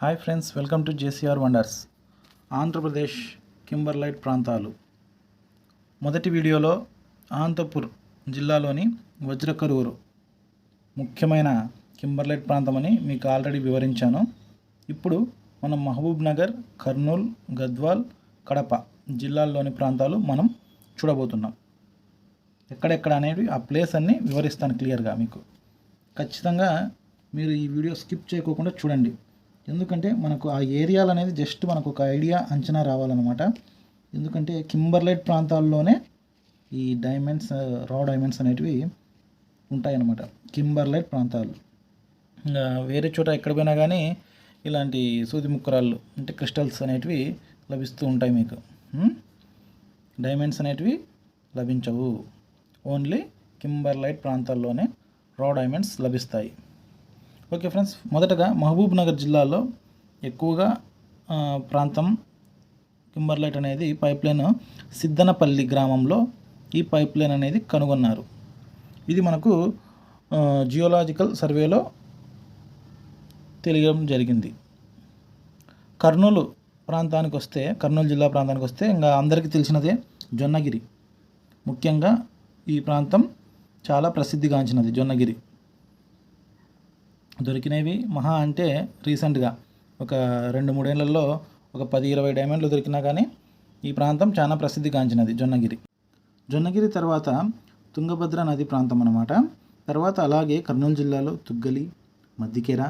Hi friends welcome to JCR wonders. Andhra Pradesh kimberlite ప్రాంతాలు. మొదటి వీడియోలో అనంతపూర్ జిల్లాలోని వజ్రకరూరు ముఖ్యమైన కింబర్లైట్ ప్రాంతమని మీకు ఆల్రెడీ వివరించాను. ఇప్పుడు మనం మహబూబ్ నగర్ కర్నూల్ గద్వాల్ కడప జిల్లాల్లోని ప్రాంతాలు మనం చూడబోతున్నాం. ఎక్కడెక్కడ అనేవి ఆ ప్లేస్ అన్ని వివరిస్తాను క్లియర్గా మీకు. ఖచ్చితంగా మీరు ఈ వీడియో స్కిప్ చేయకోకుండా చూడండి. ఎందుకంటే మనకు ఆ ఏరియాలు అనేది జస్ట్ మనకు ఒక ఐడియా అంచనా రావాలన్నమాట. ఎందుకంటే కింబర్లైట్ ప్రాంతాల్లోనే ఈ డైమండ్స్ రా డైమండ్స్ అనేటివి ఉంటాయన్నమాట. కింబర్లైట్ ప్రాంతాలు. ఇంకా వేరే చోట ఎక్కడ పోయినా కానీ ఇలాంటి సూది ముక్కరాళ్ళు అంటే క్రిస్టల్స్ అనేటివి లభిస్తూ ఉంటాయి మీకు. డైమండ్స్ అనేటివి లభించవు. ఓన్లీ కింబర్లైట్ ప్రాంతాల్లోనే రా డైమండ్స్ లభిస్తాయి. ఓకే ఫ్రెండ్స్ మొదటగా మహబూబ్ నగర్ జిల్లాలో ఎక్కువగా ప్రాంతం కింబర్లైట్ అనేది పైప్ లైన్ గ్రామంలో ఈ పైప్ లైన్ అనేది కనుగొన్నారు. ఇది మనకు జియోలాజికల్ సర్వేలో తెలియడం జరిగింది. కర్నూలు ప్రాంతానికి వస్తే కర్నూలు జిల్లా ప్రాంతానికి వస్తే ఇంకా అందరికీ తెలిసినదే జొన్నగిరి. ముఖ్యంగా ఈ ప్రాంతం చాలా ప్రసిద్ధిగాంచినది జొన్నగిరి. దొరికినవి మహా అంటే రీసెంట్గా. ఒక రెండు మూడేళ్ళలో ఒక పది ఇరవై డైమండ్లు దొరికినా కానీ ఈ ప్రాంతం చాలా ప్రసిద్ధిగాంచినది జొన్నగిరి. జొన్నగిరి తర్వాత తుంగభద్ర నది ప్రాంతం అన్నమాట. తర్వాత అలాగే కర్నూలు జిల్లాలో తుగ్గలి మద్దికెర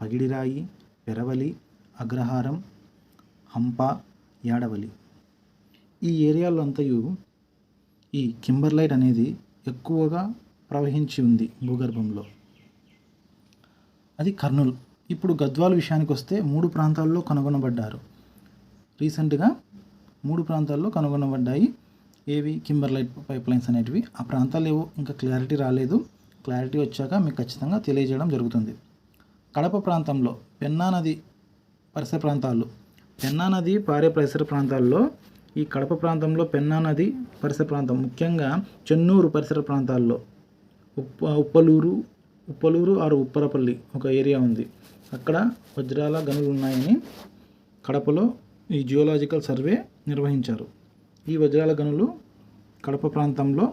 పగిడిరాయి పెరవలి అగ్రహారం హంప యాడవలి. ఈ ఏరియాలో అంతయు ఈ కింబర్లైట్ అనేది ఎక్కువగా ప్రవహించి ఉంది భూగర్భంలో. అది కర్నూలు. ఇప్పుడు గద్వాల విషయానికి వస్తే మూడు ప్రాంతాల్లో కనుగొనబడ్డారు. రీసెంట్గా మూడు ప్రాంతాల్లో కనుగొనబడ్డాయి. ఏవి? కింబర్లైట్ పైప్ లైన్స్ అనేటివి. ఆ ప్రాంతాలు ఏవో ఇంకా క్లారిటీ రాలేదు. క్లారిటీ వచ్చాక మీకు ఖచ్చితంగా తెలియజేయడం జరుగుతుంది. కడప ప్రాంతంలో పెన్నా నది పరిసర ప్రాంతాలు. పెన్నా నది పారే పరిసర ప్రాంతాల్లో ఈ కడప ప్రాంతంలో పెన్నా నది పరిసర ప్రాంతం ముఖ్యంగా చెన్నూరు పరిసర ప్రాంతాల్లో ఉప్ప ఉప్పలూరు ఉప్పలూరు ఆరు ఉప్పరపల్లి ఒక ఏరియా ఉంది. అక్కడ వజ్రాల గనులు ఉన్నాయని కడపలో ఈ జియోలాజికల్ సర్వే నిర్వహించారు. ఈ వజ్రాల గనులు కడప ప్రాంతంలో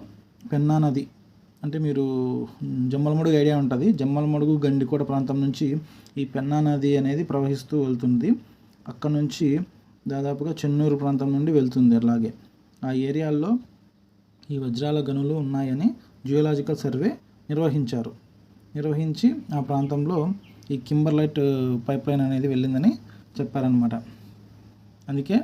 పెన్నా నది అంటే మీరు జమ్మలమడుగు ఐడియా ఉంటుంది. జమ్మలమడుగు గండికోట ప్రాంతం నుంచి ఈ పెన్నా నది అనేది ప్రవహిస్తూ వెళ్తుంది. అక్కడ నుంచి దాదాపుగా చెన్నూరు ప్రాంతం నుండి వెళ్తుంది అలాగే ఆ ఏరియాల్లో ఈ వజ్రాల గనులు ఉన్నాయని జియోలాజికల్ సర్వే నిర్వహించారు. నిర్వహించి ఆ ప్రాంతంలో ఈ కింబర్లైట్ పైప్ లైన్ అనేది వెళ్ళిందని చెప్పారనమాట అందుకే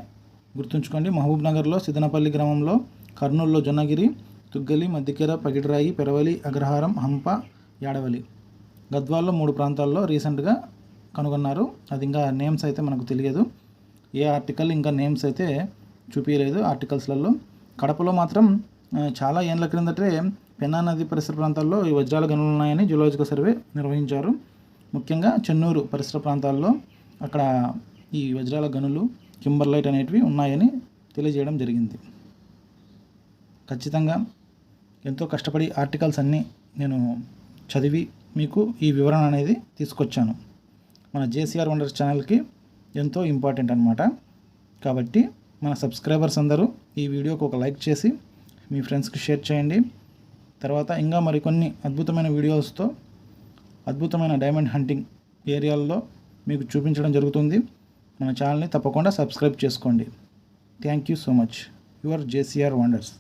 గుర్తుంచుకోండి మహబూబ్ నగర్లో సిద్దనపల్లి గ్రామంలో కర్నూలులో జొన్నగిరి తుగ్గలి మధ్యకెర పగిడిరాయి పెరవలి అగ్రహారం హంప యాడవలి గద్వాల్లో మూడు ప్రాంతాల్లో రీసెంట్గా కనుగొన్నారు. అది ఇంకా నేమ్స్ అయితే మనకు తెలియదు. ఏ ఆర్టికల్ ఇంకా నేమ్స్ అయితే చూపించలేదు ఆర్టికల్స్లలో. కడపలో మాత్రం చాలా ఏండ్ల క్రిందటే పెన్నా నది పరిసర ప్రాంతాల్లో ఈ వజ్రాల గనులు ఉన్నాయని జులాజికల్ సర్వే నిర్వహించారు. ముఖ్యంగా చెన్నూరు పరిసర ప్రాంతాల్లో అక్కడ ఈ వజ్రాల గనులు కింబర్లైట్ అనేటివి ఉన్నాయని తెలియజేయడం జరిగింది. ఖచ్చితంగా ఎంతో కష్టపడి ఆర్టికల్స్ అన్నీ నేను చదివి మీకు ఈ వివరణ అనేది తీసుకొచ్చాను. మన జేసీఆర్ వండర్స్ ఛానల్కి ఎంతో ఇంపార్టెంట్ అనమాట కాబట్టి మన సబ్స్క్రైబర్స్ అందరూ ఈ వీడియోకి ఒక లైక్ చేసి మీ ఫ్రెండ్స్కి షేర్ చేయండి. తర్వాత ఇంకా మరికొన్ని అద్భుతమైన వీడియోస్తో అద్భుతమైన డైమండ్ హంటింగ్ ఏరియాల్లో మీకు చూపించడం జరుగుతుంది. మన ఛానల్ని తప్పకుండా సబ్స్క్రైబ్ చేసుకోండి. Thank you so much. Your JCR wonders.